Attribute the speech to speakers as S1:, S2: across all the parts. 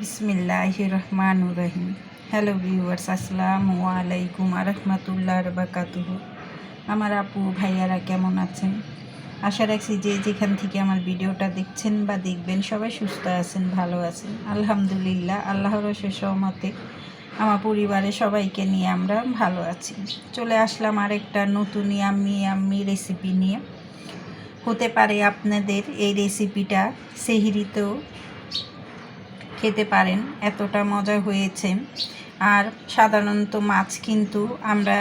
S1: বিসমিল্লাহ রহমান রহিম। Hello viewers, আসসালামু আলাইকুম আরহামতুল্লাহ বাকাতুহ আমার আপু ভাইয়ারা কেমন আছেন? আশা রাখছি যে যেখান থেকে আমার ভিডিওটা দেখছেন বা দেখবেন সবাই সুস্থ আছেন, ভালো আছেন। আলহামদুলিল্লাহ, আল্লাহর সহমতে আমার পরিবারে সবাইকে নিয়ে আমরা ভালো আছি। চলে আসলাম আরেকটা নতুন ইয়াম্মি ইয়াম্মি রেসিপি নিয়ে। হতে পারে আপনাদের এই রেসিপিটা সেহিরিতেও খেতে পারেন, এতটা মজা হয়েছে। আর সাধারণত মাছ কিন্তু আমরা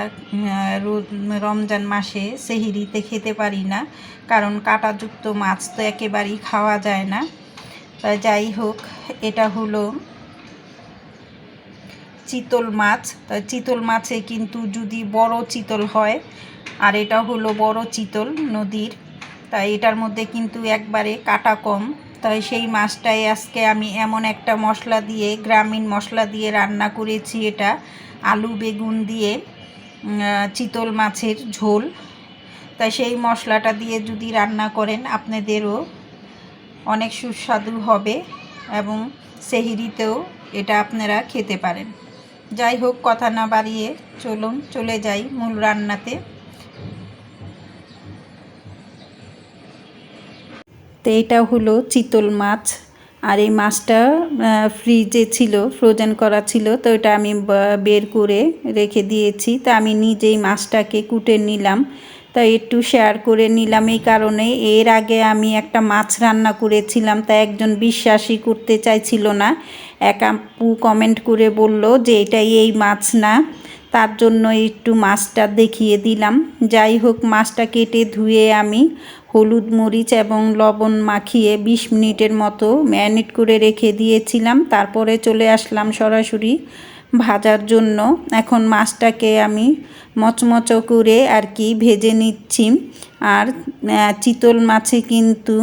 S1: রমজান মাসে সেহিরিতে খেতে পারি না, কারণ কাঁটাযুক্ত মাছ তো একেবারেই খাওয়া যায় না। যাই হোক, এটা হলো চিতল মাছ। চিতল মাছে কিন্তু যদি বড় চিতল হয়, আর এটা হলো বড় চিতল নদীর তাই এটার মধ্যে কিন্তু একবারে কাটা কম। তাই সেই মাছটাই আজকে আমি এমন একটা মশলা দিয়ে, গ্রামীণ মশলা দিয়ে রান্না করেছি এটা। আলু, বেগুন দিয়ে চিতল মাছের ঝোল। তাই সেই মশলাটা দিয়ে যদি রান্না করেন, আপনাদেরও অনেক সুস্বাদু হবে এবং সেহিরিতেও এটা আপনারা খেতে পারেন। যাই হোক, কথা না বাড়িয়ে চলুন, চলে যাই মূল রান্নাতে। তো এটা হলো চিতল মাছ। আর এই মাছটা ফ্রিজে ছিল ফ্রোজেন করা ছিল, তো এটা আমি বের করে রেখে দিয়েছি। তা আমি নিজেই মাছটাকে কুটে নিলাম। তা একটু শেয়ার করে নিলাম এই কারণে। এর আগে আমি একটা মাছ রান্না করেছিলাম, তা একজন বিশ্বাসই করতে চাইছিল না। এক আপু কমেন্ট করে বলল যে, এটাই এই মাছ না। তার জন্য একটু মাছটা দেখিয়ে দিলাম। যাই হোক, মাছটা কেটে ধুয়ে আমি হলুদ মরিচ এবং লবণ মাখিয়ে ২০ মিনিটের মতো ম্যারিনেট করে রেখে দিয়েছিলাম। তারপরে চলে আসলাম সরাসরি ভাজার জন্য। এখন মাছটাকে আমি মচমচ করে আর কি ভেজে নিচ্ছি। আর চিতল মাছে কিন্তু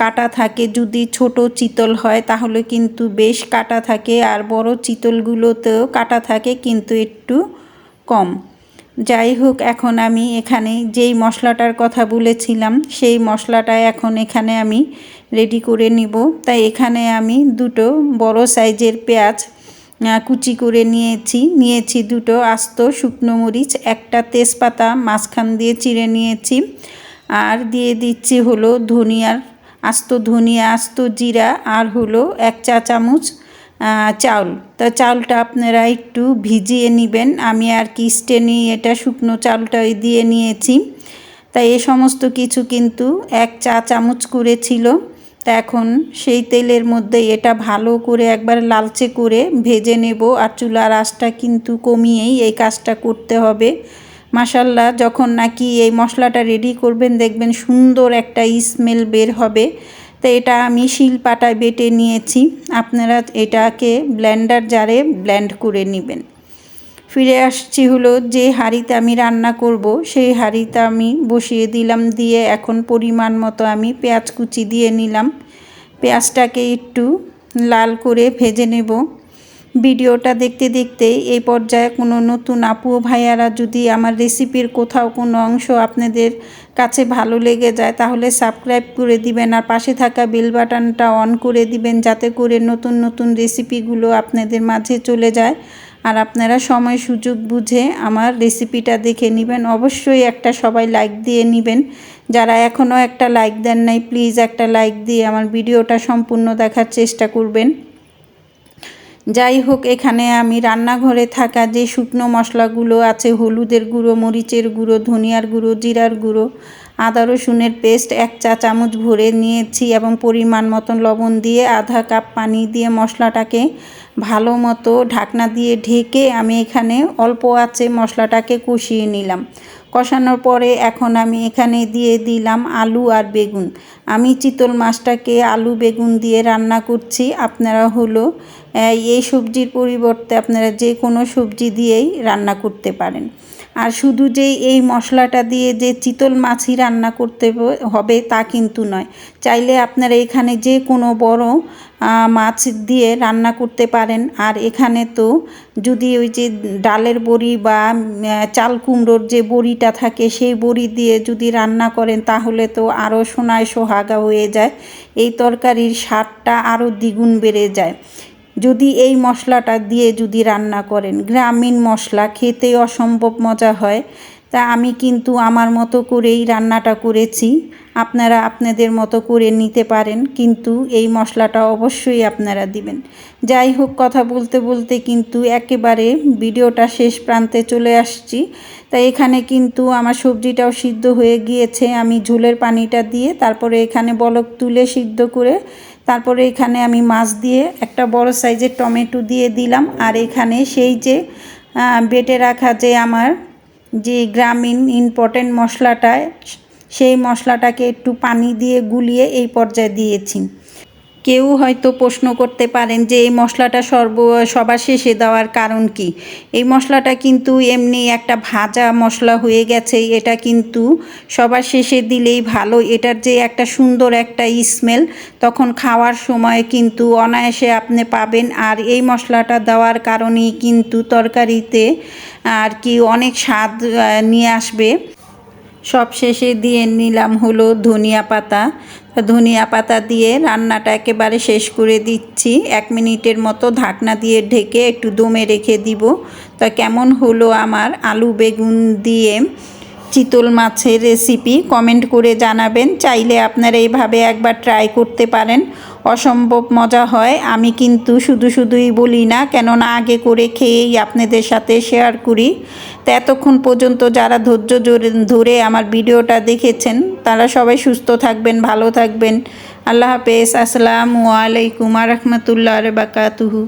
S1: কাটা থাকে। যদি ছোট চিতল হয়, তাহলে কিন্তু বেশ কাটা থাকে। আর বড় চিতলগুলোতেও কাটা থাকে, কিন্তু একটু কম। যাই হোক, এখন আমি এখানে যেই মশলাটার কথা বলেছিলাম, সেই মশলাটা এখন এখানে আমি রেডি করে নিব। তাই এখানে আমি দুটো বড় সাইজের পেঁয়াজ কুচি করে নিয়েছি। নিয়েছি দুটো আস্ত শুকনো মরিচ, একটা তেজপাতা, মাঝখান দিয়ে চিড়ে নিয়েছি। আর দিয়ে দিচ্ছি হলো ধনিয়ার আস্ত ধনিয়া, আস্ত জিরা আর হলো এক চা চামচ চাউল। তো চাউলটা আপনারা একটু ভিজিয়ে নেবেন। আমি আর কি স্টেনি এটা শুকনো চাউলটা দিয়ে নিয়েছি। তাই এ সমস্ত কিছু কিন্তু এক চা চামচ করেছিল তা এখন সেই তেলের মধ্যে এটা ভালো করে একবার লালচে করে ভেজে নেব আর চুলার আঁচটা কিন্তু কমিয়েই এই কাজটা করতে হবে। মাসাল্লাহ যখন নাকি এই মশলাটা রেডি করবেন, দেখবেন সুন্দর একটা স্মেল বের হবে। তো এটা আমি শিল পাটায় বেটে নিয়েছি। আপনারা এটাকে ব্ল্যান্ডার জারে ব্ল্যান্ড করে নেবেন। ফিরে আসছি হলো যে হাঁড়িতে আমি রান্না করব, সেই হাঁড়িতে আমি বসিয়ে দিলাম দিয়ে এখন পরিমাণ মতো আমি পেঁয়াজ কুচি দিয়ে নিলাম। পেঁয়াজটাকে একটু লাল করে ভেজে নেব। ভিডিওটা দেখতে দেখতে এই পর্যায়ে কোনো নতুন আপু ভাইয়ারা যদি আমার রেসিপির কোথাও কোনো অংশ আপনাদের কাছে ভালো লেগে যায়, তাহলে সাবস্ক্রাইব করে দিবেন আর পাশে থাকা বেল বাটনটা অন করে দিবেন যাতে করে নতুন নতুন রেসিপিগুলো আপনাদের মাঝে চলে যায়। আর আপনারা সময় সুযোগ বুঝে আমার রেসিপিটা দেখে নেবেন। অবশ্যই একটা সবাই লাইক দিয়ে নেবেন। যারা এখনও একটা লাইক দেন নাই প্লিজ একটা লাইক দিয়ে আমার ভিডিওটা সম্পূর্ণ দেখার চেষ্টা করবেন। যাই হোক, এখানে আমি রান্নাঘরে থাকা যে শুকনো মশলাগুলো আছে, হলুদের গুঁড়ো, মরিচের গুঁড়ো, ধনিয়ার গুঁড়ো, জিরার গুঁড়ো আদা, রসুনের পেস্ট এক চা চামচ ভরে নিয়েছি এবং পরিমাণ মতন লবণ দিয়ে আধা কাপ পানি দিয়ে মশলাটাকে ভালো মতো ঢাকনা দিয়ে ঢেকে আমি এখানে অল্প আছে মশলাটাকে কষিয়ে নিলাম। কষানোর পরে এখন আমি এখানে দিয়ে দিলাম আলু আর বেগুন। আমি চিতল মাছটাকে আলু, বেগুন দিয়ে রান্না করছি। আপনারা হলো এই সবজির পরিবর্তে আপনারা যে কোনো সবজি দিয়েই রান্না করতে পারেন। আর শুধু যে এই মশলাটা দিয়ে যে চিতল মাছই রান্না করতে হবে তা কিন্তু নয়। চাইলে আপনারা এখানে যে কোনো বড় মাছ দিয়ে রান্না করতে পারেন। আর এখানে তো যদি ওই যে ডালের বড়ি বা চাল কুমড়োর যে বড়িটা থাকে সেই বড়ি দিয়ে যদি রান্না করেন তাহলে তো আরও সোনায় সোহাগা হয়ে যায়। এই তরকারির স্বাদটা আরও দ্বিগুণ বেড়ে যায়। যদি এই মশলাটা দিয়ে যদি রান্না করেন, গ্রামীণ মশলা খেতে অসম্ভব মজা হয়। তা আমি কিন্তু আমার মতো করেই রান্নাটা করেছি। আপনারা আপনাদের মতো করে নিতে পারেন, কিন্তু এই মশলাটা অবশ্যই আপনারা দিবেন। যাই হোক, কথা বলতে বলতে কিন্তু একেবারে ভিডিওটা শেষ প্রান্তে চলে আসছি। তাই এখানে কিন্তু আমার সবজিটাও সিদ্ধ হয়ে গিয়েছে। আমি ঝোলের পানিটা দিয়ে তারপরে এখানে বলক তুলে সিদ্ধ করে তারপরে এখানে আমি মাছ দিয়ে একটা বড় সাইজের টমেটো দিয়ে দিলাম। আর এখানে সেই যে বেটে রাখা যে আমার যে গ্রামীণ ইম্পর্টেন্ট মশলাটায়, সেই মশলাটাকে একটু পানি দিয়ে গুলিয়ে এই পর্যায়ে দিয়েছি। কেউ হয়তো প্রশ্ন করতে পারেন যে এই মশলাটা সর্ব, সবার শেষে দেওয়ার কারণ কি? এই মশলাটা কিন্তু এমনি একটা ভাজা মশলা হয়ে গেছে, এটা কিন্তু সবার শেষে দিলেই ভালো। এটার যে একটা সুন্দর একটা স্মেল তখন খাওয়ার সময় কিন্তু অনায়াসে আপনি পাবেন। আর এই মশলাটা দেওয়ার কারণেই কিন্তু তরকারিতে আর কি অনেক স্বাদ নিয়ে আসবে। সব শেষে দিয়ে নিলাম হলো ধনিয়া পাতা। ধনিয়া পাতা দিয়ে রান্নাটা একেবারে শেষ করে দিচ্ছি। এক মিনিটের মতো ঢাকনা দিয়ে ঢেকে একটু দমে রেখে দিব। তা কেমন হলো আমার আলু বেগুন দিয়ে? চিতল মাছের রেসিপি কমেন্ট করে জানাবেন। চাইলে আপনারা এইভাবে একবার ট্রাই করতে পারেন। অসম্ভব মজা হয়। আমি কিন্তু শুধু শুধুই বলি না, কেননা আগে করে খেয়েই আপনাদের সাথে শেয়ার করি। তো এতক্ষণ পর্যন্ত যারা ধৈর্য ধরে আমার ভিডিওটা দেখেছেন, তারা সবাই সুস্থ থাকবেন, ভালো থাকবেন। আল্লাহ হাফেজ। আসসালামু আলাইকুম আ রহমতুল্লাহ বাকাতুহু